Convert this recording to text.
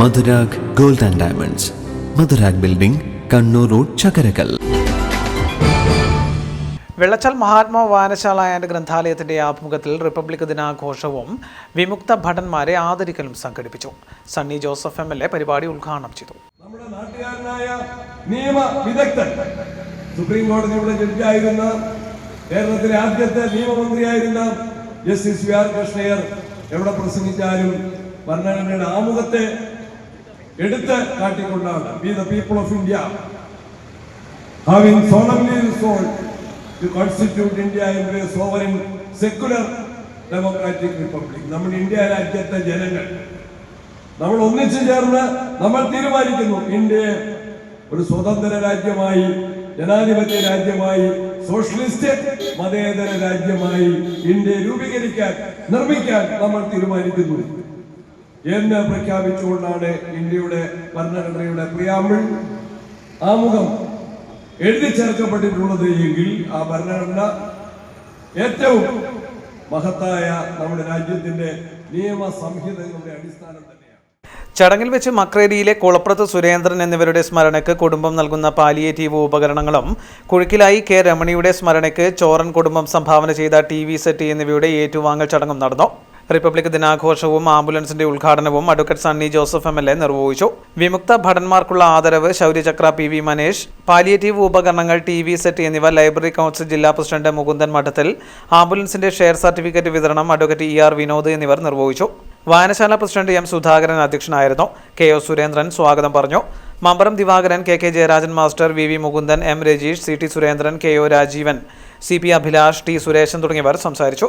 Madhurag gold and diamonds. Madhurag building Kannur road Chakkarakkal. Vellachal Mahatma Vayanashala and ഗ്രന്ഥാലയത്തിന്റെ ആഭിമുഖ്യത്തിൽ republic ദിനാഘോഷവും വിമുക്ത ഭടന്മാരെ ആദരിക്കലും സംഘടിപ്പിച്ചു. Sunny Joseph M L A പരിപാടി ഉദ്ഘാടനം ചെയ്തു. നമ്മുടെ നാട്ടുകാരനായ നിയമ വിദഗ്ധൻ സുപ്രീം കോടതിയുടെ ജഡ്ജായിരുന്ന കേരളത്തിലെ ആദ്യത്തെ നിയമമന്ത്രിയായിരുന്ന ജസ്റ്റിസ് വി ആർ കൃഷ്ണയർ എവിടെ പ്രസംഗിച്ചാലും ഭരണഘടനയുടെ ആമുഖത്തെ എടുത്ത് കാട്ടിക്കൊണ്ടാണ്. Be the people of India having solemnly to constitute India a sovereign secular democratic republic. നമ്മുടെ ഇന്ത്യ രാജ്യത്തെ ജനങ്ങൾ. നമ്മൾ ഒന്നിച്ചു ചേർന്ന് നമ്മൾ തീരുമാനിക്കുന്നു. ഇന്ത്യയെ ഒരു സ്വതന്ത്ര രാജ്യമായി ജനാധിപത്യ രാജ്യമായി സോഷ്യലിസ്റ്റ് മതേതര രാജ്യമായി ഇന്ത്യയെ രൂപീകരിക്കാൻ നിർമ്മിക്കാൻ നമ്മൾ തീരുമാനിക്കുന്നു. എന്ന് പ്രഖ്യാപിച്ചുകൊണ്ടാണ് ഇന്ത്യയുടെ ഭരണഘടനയുടെ പ്രിയാമ്പിൾ ആമുഖം എഴുതി ചേർക്കപ്പെട്ടിട്ടുള്ളത് എങ്കിൽ ആ ഭരണഘടന ഏറ്റവും മഹത്തായ നമ്മുടെ രാജ്യത്തിന്റെ നിയമ സംഹിതകളുടെ അടിസ്ഥാനം ചടങ്ങിൽ വെച്ച് മക്രേരിയിലെ കുളപ്രത്ത് സുരേന്ദ്രൻ എന്നിവരുടെ സ്മരണയ്ക്ക് കുടുംബം നൽകുന്ന പാലിയേറ്റീവ് ഉപകരണങ്ങളും കുഴുക്കിലായി കെ രമണിയുടെ സ്മരണയ്ക്ക് ചോറൻ കുടുംബം സംഭാവന ചെയ്ത ടി വി സെറ്റ് എന്നിവയുടെ ഏറ്റുവാങ്ങൽ ചടങ്ങും നടന്നു. റിപ്പബ്ലിക് ദിനാഘോഷവും ആംബുലൻസിന്റെ ഉദ്ഘാടനവും advocate Sunny Joseph M L A നിർവഹിച്ചു. വിമുക്ത ഭടന്മാർക്കുള്ള ആദരവ് Shaurya Chakra P V Manesh. Palliative ഉപകരണങ്ങൾ ടി വി സെറ്റ് എന്നിവ ലൈബ്രറി കൗൺസിൽ ജില്ലാ പ്രസിഡന്റ് മുകുന്ദൻ മഠത്തിൽ. ആംബുലൻസിന്റെ ഷെയർ സർട്ടിഫിക്കറ്റ് വിതരണം അഡ്വക്കേറ്റ് ഇ ആർ വിനോദ് എന്നിവർ നിർവഹിച്ചു. വായനശാല പ്രസിഡന്റ് എം സുധാകരൻ അധ്യക്ഷനായിരുന്നു. കെ ഒ സുരേന്ദ്രൻ സ്വാഗതം പറഞ്ഞു. Mambaram Divakaran K K Jayarajan master V V Mukundan M Rajeesh C T Surendran K O Rajeevan C P Abhilash T Suresan തുടങ്ങിയവർ സംസാരിച്ചു.